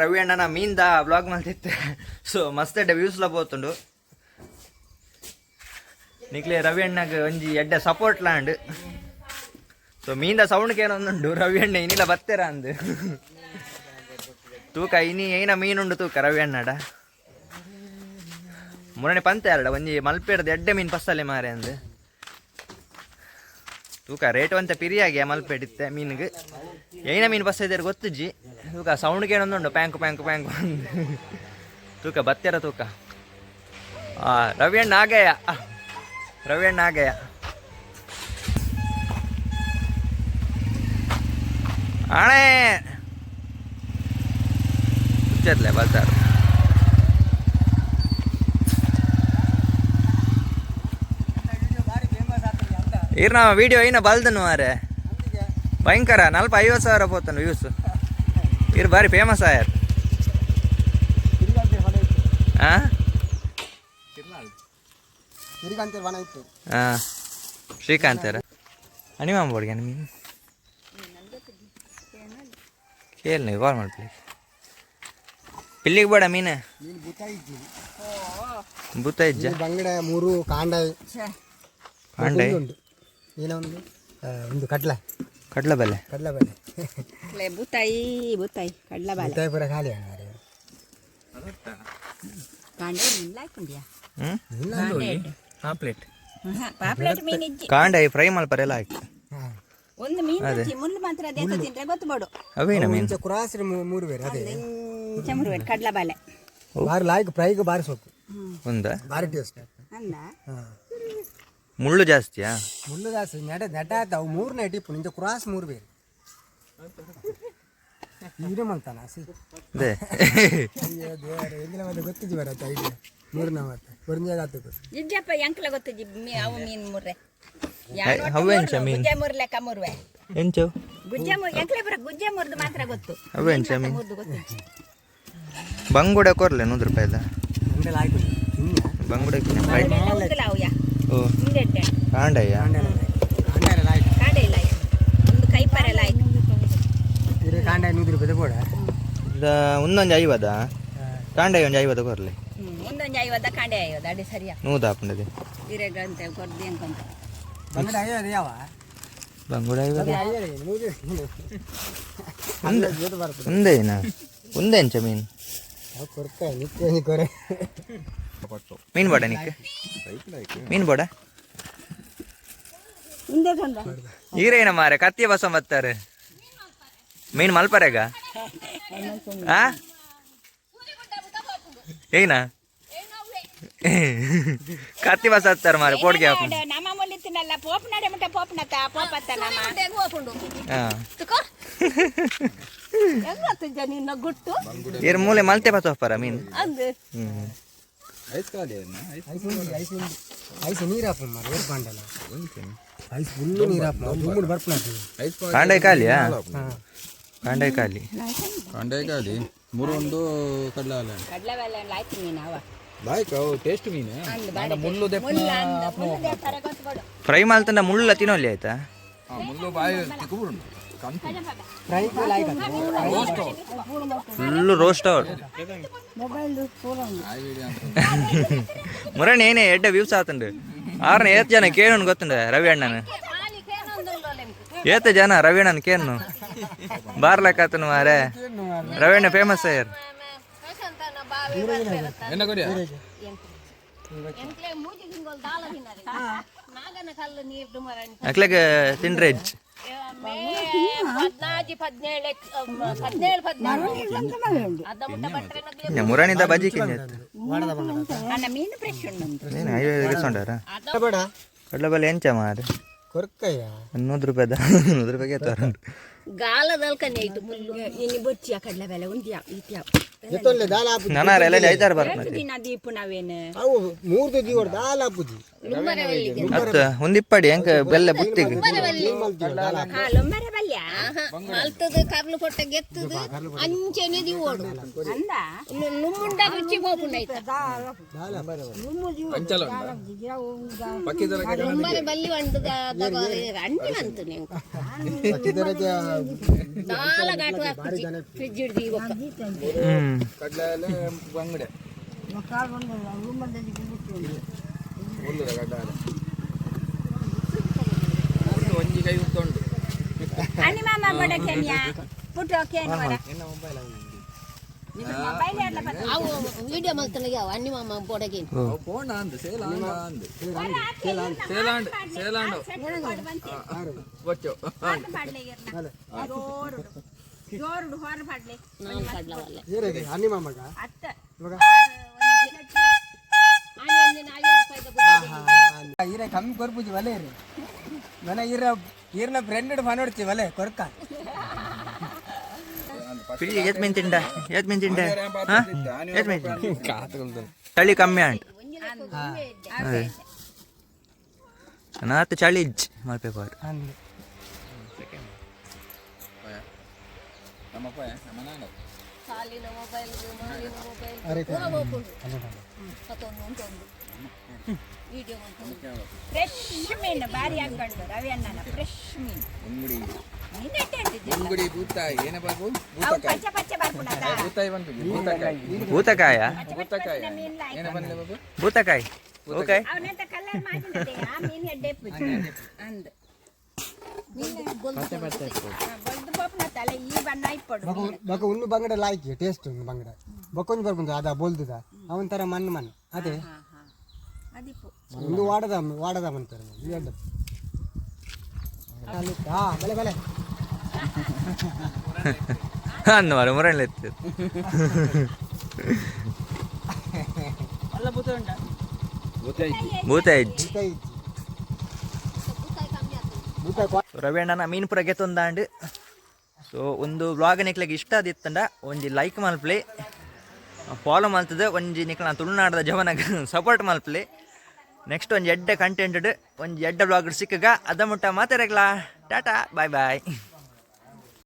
ರವಿ ಅಣ್ಣನ ಮೀನ್ದ ವ್ಲಾಗ್ ಮಾಡ್ತಿತ್ತೆ ಸೊ ವ್ಯೂಸ್ ವ್ಯೂಸ್ಲ ಪೋತುಂಡು ನಿಕ್ಲೆ ರವಿ ಅಣ್ಣಗೆ ಒಂಜಿ ಎಡ್ಡೆ ಸಪೋರ್ಟ್ ಲಾಂಡ್ ಸೊ ಮೀನ್ದ ಸೌಂಡ್ ಕೇನೊಂದುಂಡು ರವಿ ಅಣ್ಣ ಇನ್ನಿಲ್ಲ ಬತ್ತೆರ ಅಂದ್. ತೂಕ, ಇನಿ ಏನ ಮೀನುಂಡು ತೂಕ ರವಿ ಅಣ್ಣಡ. ಮೂರನೇ ಪಂತೆ ಅರಡ ಒಂಜಿ ಮಲ್ಪೆಡ್ದು ಎಡ್ಡೆ ಮೀನ್ ಪಸ್ತಲೆ ಮಾರೆ ಅಂದು. ತೂಕ ರೇಟ್ ಅಂತ ಪಿರಿಯಾಗಿ ಮಲ್ಪೆಡಿತ್ತೆ ಮೀನಿಗೆ. ಏನ ಮೀನು ಬಸ್ ಇದ್ದಾರೆ ಗೊತ್ತಿಜ್ಜಿ ತೂಕ ಸೌಂಡ್ ಕೇಳೊಂದುಂಡು ಪ್ಯಾಂಕು ಪ್ಯಾಂಕು ಪ್ಯಾಂಕು ಅಂದು. ತೂಕ ಬತ್ತೆರ ತೂಕ. ಆ ರವಿ ಅಣ್ಣ ಆಗಯ್ಯ ರವಿ ಅಣ್ಣ ಆಗಯ್ಯ ಆಣೆ ಹುಚ್ಚರ್ಲೆ ಬರ್ತಾರೆ ಇರ್ನ ವಿಡಿಯೋ ಏನ ಬಲ್ದನು ಮಾರೆ ಭಯಂಕರ ನಲ್ಪ ಐವತ್ತು ಸಾವಿರ ಬೋತನು ವ್ಯೂಸ್ ಇರ್ ಬಾರಿ ಫೇಮಸ್ ಆಯ್ತು ಹಾಂ ಹಾಂ ಶ್ರೀಕಾಂತರ ಅನಿಮಾಮ್ ಬೋಡ್ಗೆ ನಿಮಗೆ ಕೇಳಿ ನೀವು ಕಾಲ್ ಮಾಡಿ ಪ್ಲೀಸ್ ಪಿಲ್ಲಿಗೆ ಬೇಡ ಮೀನ. ಬೂತ ಇಜ್ಜ. ಬಂಗಡೆ ಮೂರು ಕಾಂಡ ಕಾಂಡ ಏನೋ ಒಂದು ಒಂದು ಕಡ್ಲ. ಕಡ್ಲ ಬೆಲೆ. ಕಡ್ಲ ಬೆಲೆ. ಲೇ ಬೂತಾಯಿ ಬೂತಾಯಿ ಕಡ್ಲ ಬಾಲ. ಬುತ್ತಾಯಿ ಪೂರ ಖಾಲಿ ಹಂಗಾರೆ ಪಾಪ್ಲೆಟ್ ಪಾಪ್ಲೆಟ್ ಮೀನ್ ಕಾಂಡೆ ಫ್ರೈ ಮಲ್ಪರೆ ಎಲ್ಲ ಹಾಕಿ. ಒಂದು ಮೀನ್ ಮುಳ್ಳು ಮಾತ್ರ ಅದೇ ತಿಂದ್ರೆ ಗೊತ್ತು ಬೋಡು. ಅವೇನ ಮೀನು? ಕ್ರಾಸ್ ಕುರಾಸ್ರಿ ಮೂರು ಬೇರೆ ಅದೇ. ಚಮರು ಕಡ್ಲ ಬಾಲೆ. ಬಾರಿ ಲಾಯ್ಕ್ ಫ್ರೈಗೆ ಬಾರಿ ಸೊಪ್ಪು ಒಂದಾ? ಬಾರಿ ಟೇಸ್ಟ್ ಅಲ್ಲ ಹಾಂ. ಮುಳ್ಳು ಜಾಸ್ತಿಯಾ? ಮುಳ್ಳು ಜಾಸ್ತಿ. ನೆಡ ನೆಟ ಆಯ್ತು? ಮೂರು ಟಿಪ್ಪು ನಿಂಜ ಕ್ರಾಸ್ ಮೂರು ಬೇರೆ. ಇದು ಮಂತಾನ? ಸಿ. ಅದೇ. ಅಯ್ಯೋ ದೇವರೇ ಎಂದಿನ ಮತ್ತೆ ಗೊತ್ತಿದ್ವಿ ಬರತ್ತೆ ಐಡಿಯಾ ಮೂರನೇ ಮತ್ತೆ ಕೊರಿಂಜಾಗ ಆತು ಇಜ್ಜಪ್ಪ ಎಂಕ್ಲ ಗೊತ್ತು ಜಿ ಮೀ ಅವು ಮೀನ್ ಮುರ್ರೆ. ಅವು ಎಂಚ ಮೀನ್? ಗುಜ್ಜೆ ಮುರ್ ಲೆಕ್ಕ ಮುರ್ವೆ. ಎಂಚು? ಗುಜ್ಜೆ ಮುರ್ ಎಂಕ್ಲೆ ಬರ ಗುಜ್ಜೆ ಮುರ್ದು ಮಾತ್ರ ಗೊತ್ತು. ಅವು ಎಂಚ ಮೀನು. ಮುರ್ದು ಗೊತ್ತು ಬಂಗುಡೆ ಕೊರ್ಲೆ ನೂರು ರೂಪಾಯಿದ. ನಂಡೆಲ್ಲ ಆಯ್ತು ತಿನ್ನ ಬಂಗುಡಕ್ಕೆ ಫ್ರೈ ಉಂಟಲ್ಲ ಅವು ಯಾ ಓ ಹಿಂದೆ ಇಟ್ಟೆ ಕಾಂಡಯ್ಯ ಕಾಂಡೆಲ್ಲ ಆಯ್ತು ಕಾಂಡೆ ಇಲ್ಲ ಯಾ. ಒಂದು ಕೈ ಪರೆಲ್ಲ ಆಯ್ತು ಇದು ಕಾಂಡೆ ನೂರು ರೂಪಾಯಿ ಬೋಡ ಇದ ಒಂದೊಂದು ಐವದ ಕಾಂಡಯ್ಯ ಒಂದು ಐವದ ಕೊರ್ಲೆ ಹ್ಮ್ ಒಂದೊಂದು ಐವದ ಕಾಂಡೆ ಐವದ ಅಡಿ ಸರಿಯಾ ನೂದ ಹಾಕೊಂಡದೆ ಹಿರೇಗಂತೆ ಕೊಡ್ದಿ ಅನ್ಕೊಂತ ಬಂಗಡ ಅಯ್ಯೋದು ಯಾವ ಬಂಗುಡ ಐವದ ಅಯ್ಯೋದು ಮೂರು ಇದು ಬರ್ತದೆ ಒಂದೇನಾ ಒಂದೇ ಎಂಚ ಮೀನು ಅವು ಕೊರಕ ನಿತ್ಯ ಕೊರೆ ಮೀನು ಬೋಡ ನಿಕ್ಕೆ ಮೀನು ಬೋಡ? ಹಿಂದೆ ಬಂದ. ಈರೇನ ಮಾರೆ ಕತ್ತಿಯ ಬಸ ಬತ್ತಾರೆ ಮೀನ್ ಮಲ್ಪರೆಗ? ಆ? ಏನ? ಕತ್ತಿ ಬಸ ಹತ್ತಾರ ಮಾರೆ ಪೋಡ್ಗೆ ಗುಟ್ಟು? ಇರ್ ಮೂಲೆ ಮಲ್ತೆ ಬಸ ಹೋಗ್ಪಾರ ಮೀನು ಹ್ಮ್. ಐಸ್ ಐಸ್ ಐಸ್ ನೀರು ಹಾಪ ಮಾರು ಏರ್ ಕಾಂಡಲ್ಲ ಐಸ್ ಫುಲ್ಲು ನೀರು ಹಾಪ ದುಮ್ಮುಡು ಬರ್ಪಣ ಕಾಂಡಾಯಿ ಖಾಲಿಯಾ ಹಾಂ. ಕಾಂಡಾಯಿ ಖಾಲಿ ಕಾಂಡೇಕಾಲಿ ಮೂರೊಂದು ಕಡಲಾಲೆ ಕಡ್ಲೆ ಬೆಲೆ ಆಯ್ತು ಮೀನು ಅವ. ಲಾಯ್ಕ್ ಅವು ಟೇಸ್ಟ್ ಮೀನು. ಮುಳ್ಳು ಅಂದು ಮುಳ್ಳು ದೇವ್ತಾರೆ ಗೊತ್ತು ಬಿಡು ಫ್ರೈ ಮಾಡ್ತಾನೆ ಮುಳ್ಳು ತಿನ್ನೋಲ್ಲಿ ಆಯ್ತಾ? ಮುಳ್ಳು ಬಾಯಿ ಲಾಯ್ಕ್ ಫುಲ್ಲು ರೋಸ್ಟ್ ಅವ್ರು. ಮುರಣಿ ಏನೇ ಎಡ್ಡ ವ್ಯೂಸ್ ಆತಂಡು ಆರ್ನ ಏತ್ ಜನ ಕೇಳೋನ್ ಗೊತ್ತುಂಡ ರವಿ ಅಣ್ಣನ? ಏತ ಜನ ರವಿ ಅಣ್ಣನ ಕೇನು ಬಾರ್ಲಕ್ಕಾತನು ಮಾರೆ. ರವಿ ಅಣ್ಣ ಫೇಮಸ್ ಅಯ್ಯರ್ ಹೆಚ್ ಹದಿನಾಜಿ ಹದಿನೇಳು ಹದಿನೇಳು ಹದಿನಾರು ಮುರಣಿದ ಬಜ್ಜಿ ಕೊರ್ಕಯ್ಯ? ರೂಪಾಯಿದ ನೂರು ರೂಪಾಯಿಗೆ ತಗೊಂಡು ಮುಲ್ಲು ಇನ್ನು ಬೊಚ್ಚಿಯ ಕಡಲೆ ಬೆಲೆ ಉಂಟ್ಯಾ ಇತ್ಯಾವ ಎತ್ತೊಲ್ಲೆ ದಾಲ ಹಾಪುಜಿ ನಾನು ಎಲ್ಲ ಐದಾರು ಬರ್ತಾರೆ ದಿನ ದೀಪ ನಾವೇನು? ಅವು ಮೂರ್ದು ದಾಲ ಹೆಂಗ ಬೆಲ್ಲ ಬುತ್ತಿಗೆ ಬಲ್ಯ మల్తది కర్లు పొట్ట గెత్తది అంచెనేది ఓడు నుమ్ముండ రుచి పోకుండా ಅಂಚಲ ಪಕ್ಕಿದರ రొమ్మని బల్లి వండుద అంటి వంతు నేను చాలా ఘాటు ఫ్రిడ్జ్ ఒక ಹ್ಮ್ ಕಡ್ಲಾಯಲೆ ಬಂಗಡೆ ಮುಲ್ಲುದ ಕಡ್ಲಾಯಲೆ ಒಂಜಿ ಕೈ ಉತ್ತೊಂಡು అని మామ బొడకెన్యా పుట్టో కేన్ వర అవు వీడియో మల్తున్నాయి అన్ని మామ బొడకి ಅವು ಪೋಣ ಅಂದು ಸೇಲಾಂಡ ಅಂದು ಸೇಲಾಂಡ್ ಸೇಲಾಂಡು ಬಚ್ಚು జోరుడు హోర పడలే నాలుగు కడ్ల వల్ల ಏನಿದೆ ಅನ್ನಿ ಮಾಮಗ అత్త ಇವಾಗ అని ఉంది నాలుగు రూపాయల ಈರ ಕಮ್ಮಿ ಕೊರ್ಪುಜಿ ಒಲೆ ಇರಿ ಮನೆ ಇರ ಇರ್ನ ಫ್ರೆಂಡ್ ಮನೋಡ್ತಿ ಒಲೆ ಕೊರ್ಕ? ಪಿಡಿ ಎತ್ ಮೀನ್ ತಿಂಡ ಎತ್ ಮೀನ್ ತಿಂಡ? ಹಾ? ಎತ್ ಮೀನ್ ತಿಂಡ? ಚಳಿ ಕಮ್ಮಿ ಅಂಟ್ ಅದೇ ನಾತ್ ಚಳಿ ಮಲ್ಪೇಪಾರು ನಮ್ಮಪ್ಪ ಅಲ್ಲ ನಾನ ವಿಡಿಯೋ ಫ್ರೆಶ್ ಮೀನು ಭಾರಿ ಹಾಕೊಂಡು ರವಿ ಅಣ್ಣನ ಫ್ರೆಶ್ ಮೀನು. ಬೂತಾಯಿ ಏನ ಬಾಬು? ಪಚ್ಚ ಪಚ್ಚ ಬೂತಾಯಿ ಬೂತಕಾಯಿ ಬೂತಕಾಯಿ ಏನ ಬಾಬು? ಓಕೆ ಅವನಂತ ಆ ಹೆಡ್ಡೆ ಅಂದ್. ಬೊಕ ಬಂಗಡ ಲಾಯ್ಕಿ ಟೇಸ್ಟ್ ಒಂದು ಬಂಗಡ. ಬೊಕೊಂಜಿ ಬರ್ಬಂದು ಅದ ಬೋಲ್ದುದ. ಅವನ್ ತರ ಮಣ್ಣು ಮಣ್ಣು. ಅದೇ? ಹಾ ಹಾ. ಅದಿಪ್ಪು. ಭೂತ ಇಜ್ಜಿ ಭೂತ ಕ್ವಾ- ರವಿ ಅಣ್ಣನ ಮೀನು ಪುರ ಗೆತ್ತೊಂದಾಂಡ್ ಸೊ ಒಂದು ಬ್ಲಾಗ್ ನಿಕ್ಲಿಗೆ ಇಷ್ಟ ಆದಿತ್ತಂಡ. ಒಂಜಿ ಲೈಕ್ ಮಲ್ಪ್ಲೆ ಫಾಲೋ ಮಲ್ತದೆ ಒಂಜಿ ನಿಕ್ಲ ತುಳುನಾಡದ ಜವನಗ ಸಪೋರ್ಟ್ ಮಲ್ಪ್ಲೆ ನೆಕ್ಸ್ಟ್ ಒಂಜಿ ಎಡ್ಡೆ ಕಂಟೆಂಟ್ ಒಂದು ಎಡ್ಡೆ ಬ್ಲಾಗ್ ಸಿಕ್ಕಗ ಅದ ಮುಟ್ಟ ಮಾತಾಡಕ್ಲಾ ಟಾಟಾ ಬಾಯ್ ಬಾಯ್